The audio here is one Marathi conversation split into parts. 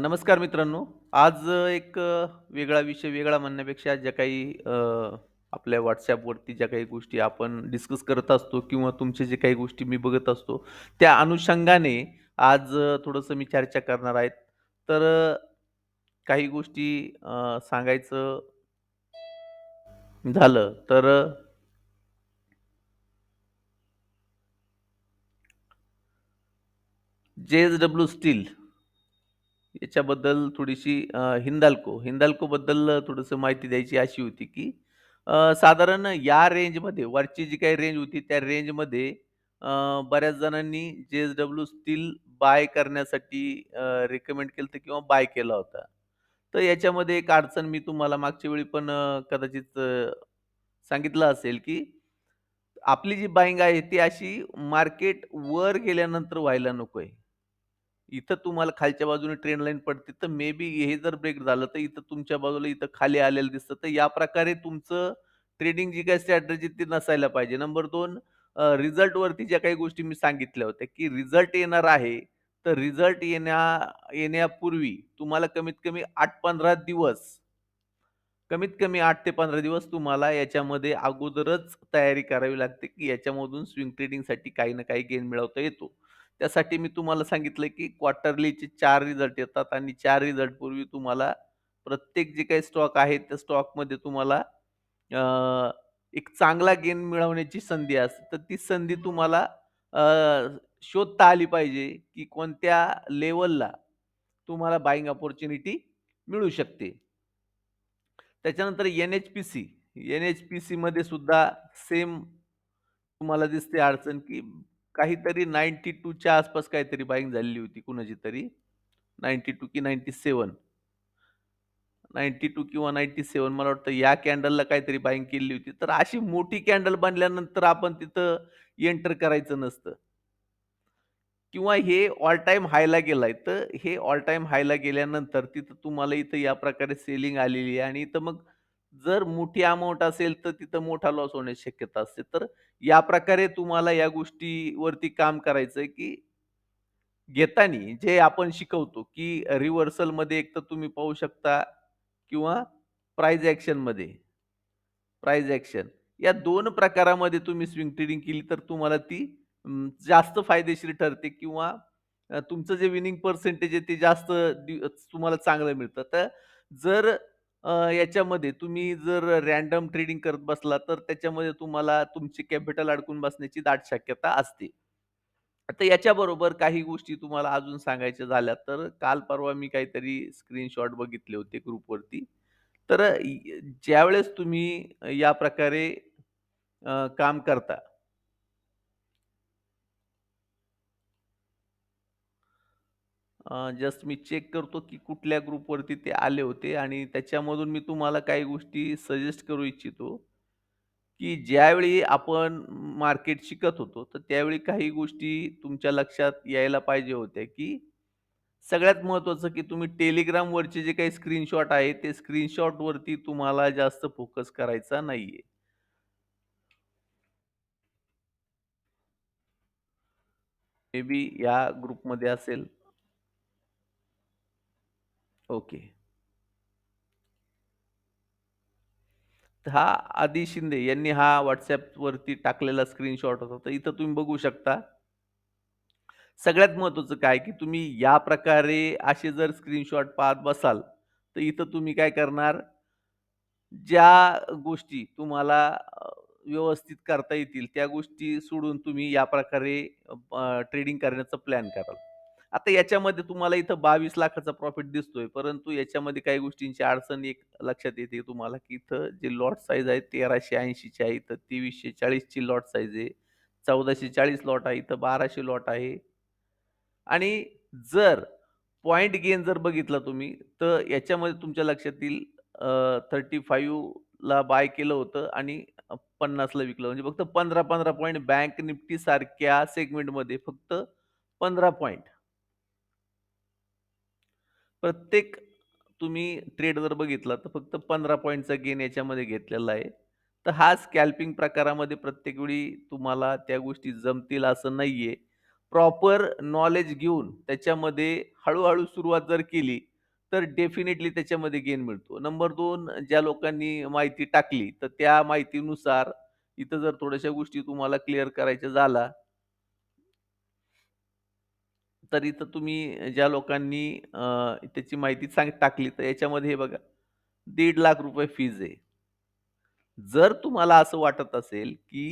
नमस्कार मित्रांनो. आज एक वेगळा विषय वेगळा म्हणण्यापेक्षा ज्या काही आपल्या व्हॉट्सॲपवरती ज्या काही गोष्टी आपण डिस्कस करत असतो किंवा तुमच्या जे काही गोष्टी मी बघत असतो, त्या अनुषंगाने आज थोडंसं मी चर्चा करणार आहेत. तर काही गोष्टी सांगायचं झालं तर जे-एस-डब्ल्यू स्टील याच्याबद्दल थोडीशी हिंदाल्को, हिंदाल्कोबद्दल थोडंसं माहिती द्यायची अशी होती, की अ, साधारण या रेंजमध्ये वरची जी काही रेंज होती, त्या रेंजमध्ये अ, बऱ्याच जणांनी जे-एस-डब्ल्यू स्टील बाय करण्यासाठी रेकमेंड रिकमेंड केलं होतं किंवा बाय केला होता. तर याच्यामध्ये एक अडचण मी तुम्हाला मागच्या वेळी पण अ, कदाचित अ, सांगितलं असेल, की आपली जी बाईंग आहे ती अशी मार्केट वर गेल्यानंतर व्हायला नकोय. इथं तुम्हाला खालच्या बाजूने ट्रेन लाईन पडते, तर मे बी हे जर ब्रेक झालं, तर इथं तुमच्या बाजूला इथं खाली आलेलं दिसतं. तर या प्रकारे तुमचं ट्रेडिंग जी काही स्ट्रॅटेजी ती नसायला पाहिजे. नंबर दोन रिझल्टवरती ज्या काही गोष्टी मी सांगितल्या होत्या, की रिझल्ट येणार आहे, तर रिझल्ट येण्या येण्यापूर्वी तुम्हाला कमीत कमी 8-15 दिवस कमीत कमी आठ ते 15 दिवस तुम्हाला याच्यामध्ये अगोदरच तयारी करावी लागते, की याच्यामधून स्विंग ट्रेडिंगसाठी काही ना काही गेन मिळवता येतो. त्यासाठी मी तुम्हाला सांगितलं, की क्वार्टरलीचे चार रिझल्ट येतात आणि चार रिझल्ट पूर्वी तुम्हाला प्रत्येक जे काही स्टॉक आहे, त्या स्टॉकमध्ये तुम्हाला एक चांगला गेन मिळवण्याची संधी असते. तर ती संधी तुम्हाला शोधता आली पाहिजे, की कोणत्या लेवलला तुम्हाला बाईंग अपॉर्च्युनिटी मिळू शकते. त्याच्यानंतर एन-एच-पी-सी. एन-एच-पी-सीमध्ये सुद्धा सेम तुम्हाला दिसते अडचण, की काहीतरी 92 च्या आसपास काहीतरी बाईंग झालेली होती कुणाची तरी. 92 की 97. 92 किंवा 97 मला वाटतं या कॅन्डलला काहीतरी बाईंग केलेली होती. तर अशी मोठी कॅन्डल बनल्यानंतर आपण तिथं एंटर करायचं नसतं. किंवा हे ऑल टाईम हायला गेलाय. तर हे ऑल टाईम हायला गेल्यानंतर तिथं तुम्हाला इथं या प्रकारे सेलिंग आलेली आहे आणि इथं मग जर मोठी अमाऊंट असेल, तर तिथं मोठा लॉस होण्याची शक्यता असते. तर या प्रकारे तुम्हाला या गोष्टीवरती काम करायचंय, की घेतानी जे आपण शिकवतो, की रिव्हर्सलमध्ये एक तर तुम्ही पाहू शकता किंवा प्राईज ॲक्शनमध्ये प्राईज ॲक्शन या दोन प्रकारामध्ये तुम्ही स्विंग ट्रेडिंग केली तर तुम्हाला ती जास्त फायदेशीर ठरते किंवा तुमचं जे विनिंग पर्सेंटेज आहे ते जास्त दि तुम्हाला चांगलं मिळतं. तर जर अ, याच्यामध्ये तुम्ही जर रॅन्डम ट्रेडिंग करत बसला तर त्याच्यामध्ये तुम्हाला तुमची कॅपिटल अडकून बसण्याची दाट शक्यता असते. आता याच्याबरोबर काही गोष्टी तुम्हाला अजून सांगायच्या झाल्या तर काल परवा मी काहीतरी स्क्रीनशॉट बघितले होते ग्रुपवरती. तर अ, ज्यावेळेस तुम्ही या प्रकारे अ, काम करता अ, जस्ट मी चेक करतो, की कुठल्या ग्रुपवरती ते आले होते आणि त्याच्यामधून मी तुम्हाला काही गोष्टी सजेस्ट करू इच्छितो, की ज्यावेळी आपण मार्केट शिकत होतो, तर त्यावेळी काही गोष्टी तुमच्या लक्षात यायला पाहिजे होत्या, की सगळ्यात महत्त्वाचं, की तुम्ही Telegramवरचे जे काही स्क्रीनशॉट आहे, ते स्क्रीनशॉटवरती तुम्हाला जास्त फोकस करायचा नाहीये. मे बी या ग्रुपमध्ये असेल. ओके. तर हा आदी शिंदे यांनी हा व्हॉट्सॲपवरती टाकलेला स्क्रीनशॉट होता. तर इथं तुम्ही बघू शकता. सगळ्यात महत्त्वाचं काय, की तुम्ही या प्रकारे असे जर स्क्रीनशॉट पाहत बसाल, तर इथं तुम्ही काय करणार, ज्या गोष्टी तुम्हाला व्यवस्थित करता येतील, त्या गोष्टी सोडून तुम्ही या प्रकारे ट्रेडिंग करण्याचा प्लॅन कराल. आता याच्यामध्ये तुम्हाला इथं 22 लाखाचा प्रॉफिट दिसतोय, परंतु याच्यामध्ये काही गोष्टींची अडचण एक लक्षात येते तुम्हाला, की इथं जे लॉट साईज आहे तेराशे ऐंशीची आहे, इथं तेवीसशे चाळीसची लॉट साईज आहे. 1440 लॉट आहे, इथं बाराशे लॉट आहे. आणि जर पॉईंट गेन जर बघितला तुम्ही, तर याच्यामध्ये तुमच्या लक्षात येईल थर्टी फाईव्हला बाय केलं होतं आणि पन्नासला विकलं. म्हणजे फक्त पंधरा पंधरा पॉईंट बँक निफ्टी सारख्या सेगमेंटमध्ये फक्त पंधरा पॉईंट प्रत्येक तुम्ही ट्रेड जर बघितला, तर फक्त पंधरा पॉईंटचा गेन याच्यामध्ये घेतलेला आहे. तर हा स्कॅल्पिंग प्रकारामध्ये प्रत्येक वेळी तुम्हाला त्या गोष्टी जमतील असं नाही आहे प्रॉपर नॉलेज घेऊन त्याच्यामध्ये हळूहळू सुरुवात जर केली, तर डेफिनेटली त्याच्यामध्ये गेन मिळतो. नंबर दोन ज्या लोकांनी माहिती टाकली, तर त्या माहितीनुसार इथं जर थोड्याशा गोष्टी तुम्हाला क्लिअर करायच्या झाला तर इथं तुम्ही ज्या लोकांनी अ, त्याची माहिती सांग टाकली, तर याच्यामध्ये हे बघा दीड लाख फीज आहे. जर तुम्हाला असं वाटत असेल, की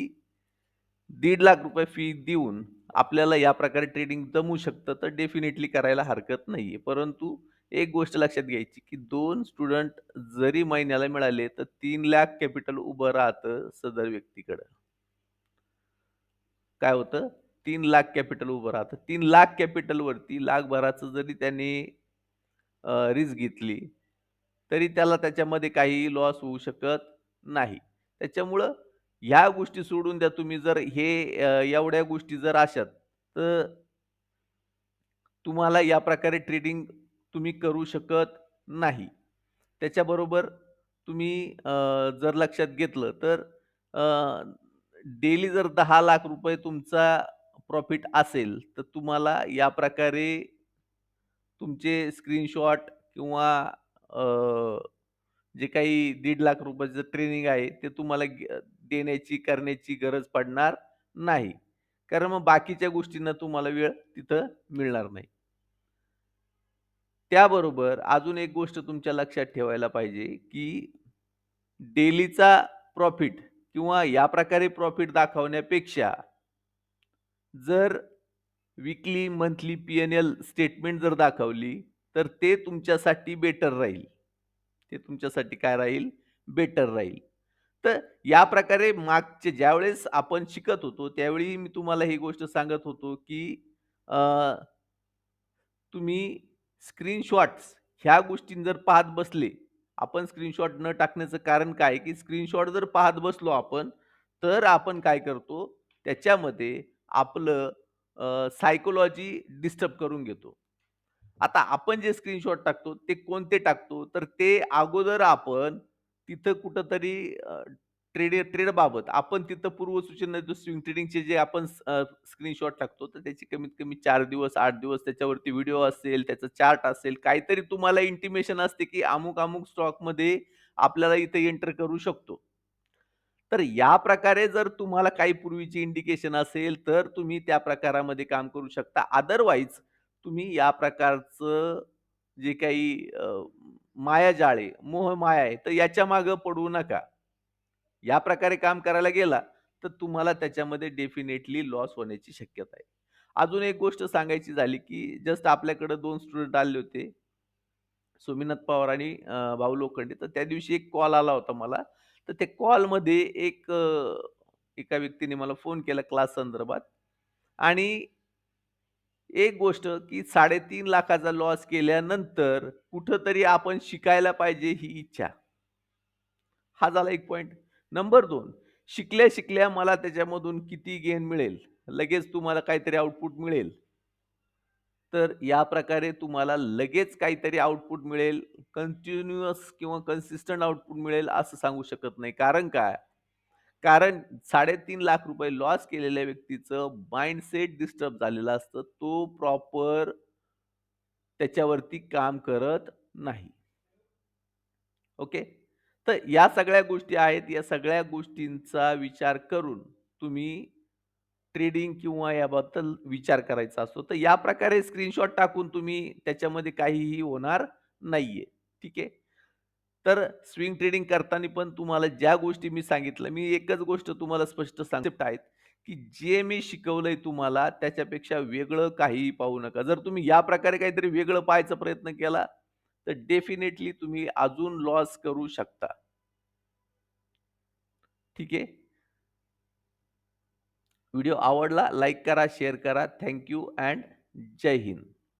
दीड लाख फी देऊन आपल्याला या प्रकारे ट्रेडिंग जमू शकतं, तर डेफिनेटली करायला हरकत नाहीये. परंतु एक गोष्ट लक्षात घ्यायची, की 2 स्टुडंट जरी महिन्याला मिळाले, तर 3,00,000 कॅपिटल उभं राहतं सदर व्यक्तीकडं. काय होतं? तीन लाख कॅपिटल उभं राहतं. तीन लाख कॅपिटलवरती लाखभराचं जरी त्याने रिस्क घेतली, तरी त्याला त्याच्यामध्ये काही लॉस होऊ शकत नाही. त्याच्यामुळं ह्या गोष्टी सोडून द्या तुम्ही जर हे एवढ्या गोष्टी जर अशात, तर तुम्हाला या प्रकारे ट्रेडिंग तुम्ही करू शकत नाही. त्याच्याबरोबर तुम्ही जर लक्षात घेतलं तर डेली जर दहा लाख रुपये तुमचा प्रॉफिट असेल, तर तुम्हाला या प्रकारे तुमचे स्क्रीनशॉट किंवा जे काही दीड लाख रुपयाचं ट्रेनिंग आहे, ते तुम्हाला देण्याची, करण्याची गरज पडणार नाही. कारण मग बाकीच्या गोष्टींना तुम्हाला वेळ तिथं मिळणार नाही. त्याबरोबर अजून एक गोष्ट तुमच्या लक्षात ठेवायला पाहिजे, की डेलीचा प्रॉफिट किंवा या प्रकारे प्रॉफिट दाखवण्यापेक्षा जर विकली मंथली पी-एन-एल स्टेटमेंट जर दाखवली, तर ते तुमच्यासाठी बेटर राहील. ते तुमच्यासाठी काय राहील? बेटर राहील. तर या प्रकारे मागचे ज्यावेळेस आपण शिकत होतो, त्यावेळी मी तुम्हाला ही गोष्ट सांगत होतो, की तुम्ही स्क्रीनशॉट्स ह्या गोष्टी जर पाहत बसले, आपण स्क्रीनशॉट न टाकण्याचं कारण काय, की स्क्रीनशॉट जर पाहत बसलो आपण, तर आपण काय करतो, त्याच्यामध्ये आपलं सायकोलॉजी डिस्टर्ब करून घेतो. आता आपण जे स्क्रीनशॉट टाकतो, ते कोणते टाकतो, तर ते अगोदर आपण तिथं कुठंतरी ट्रेड ट्रेडबाबत आपण तिथं पूर्वसूचना देतो. स्विंग ट्रेडिंगचे जे आपण स्क्रीनशॉट टाकतो, तर त्याची कमीत कमी चार दिवस, आठ दिवस त्याच्यावरती व्हिडिओ असेल, त्याचा चार्ट असेल, काहीतरी तुम्हाला इंटिमेशन असते, की अमुक-अमुक स्टॉकमध्ये आपल्याला इथे एंटर करू शकतो. तर या प्रकारे जर तुम्हाला काही पूर्वीची इंडिकेशन असेल, तर तुम्ही त्या प्रकारामध्ये काम करू शकता. अदरवाईज तुम्ही या प्रकारचं जे काही माया मायाजाळ आहे, मोहमाया आहे, तर याच्या मागं पडू नका. या प्रकारे काम करायला गेला, तर तुम्हाला त्याच्यामध्ये डेफिनेटली लॉस होण्याची शक्यता आहे. अजून एक गोष्ट सांगायची झाली, की जस्ट आपल्याकडे दोन स्टुडंट आले होते. सोमीनाथ पवार आणि भाऊ लोखंडे. तर त्या दिवशी एक कॉल आला होता मला. तर ते कॉलमध्ये एक अ, एका व्यक्तीने मला फोन केला क्लास संदर्भात आणि एक गोष्ट की 3.5 लाखाचा लॉस केल्यानंतर कुठंतरी आपण शिकायला पाहिजे ही इच्छा. हा झाला एक पॉइंट. नंबर 2 शिकल्या-शिकल्या मला त्याच्यामधून किती गेन मिळेल, लगेच तुम्हाला काहीतरी आउटपुट मिळेल. तर या प्रकारे तुम्हाला लगेच काहीतरी आउटपुट मिळेल, कंटिन्युअस किंवा कन्सिस्टंट आउटपुट मिळेल असं सांगू शकत नाही. कारण काय? कारण ₹3.5 लाख रुपये लॉस केलेल्या व्यक्तीचं माइंडसेट डिस्टर्ब झालेलं असतं. तो प्रॉपर त्याच्यावरती काम करत नाही. ओके. तर या सगळ्या गोष्टी आहेत. या सगळ्या गोष्टींचा विचार करून तुम्ही ट्रेडिंग किंवा याबद्दल विचार करायचा असतो. तर या प्रकारे स्क्रीनशॉट टाकून तुम्ही त्याच्यामध्ये काहीही होणार नाहीये. ठीक आहे. तर स्विंग ट्रेडिंग करताना पण तुम्हाला ज्या गोष्टी मी सांगितल्या, मी एकच गोष्ट तुम्हाला स्पष्ट सांगत आहेत, की जे मी शिकवलंय तुम्हाला त्याच्यापेक्षा वेगळं काहीही पाहू नका. जर तुम्ही या प्रकारे काहीतरी वेगळं पाहायचा प्रयत्न केला, तर डेफिनेटली तुम्ही अजून लॉस करू शकता. ठीक आहे. व्हिडिओ आवडला लाईक करा, शेअर करा. थँक्यू अँड जय हिंद.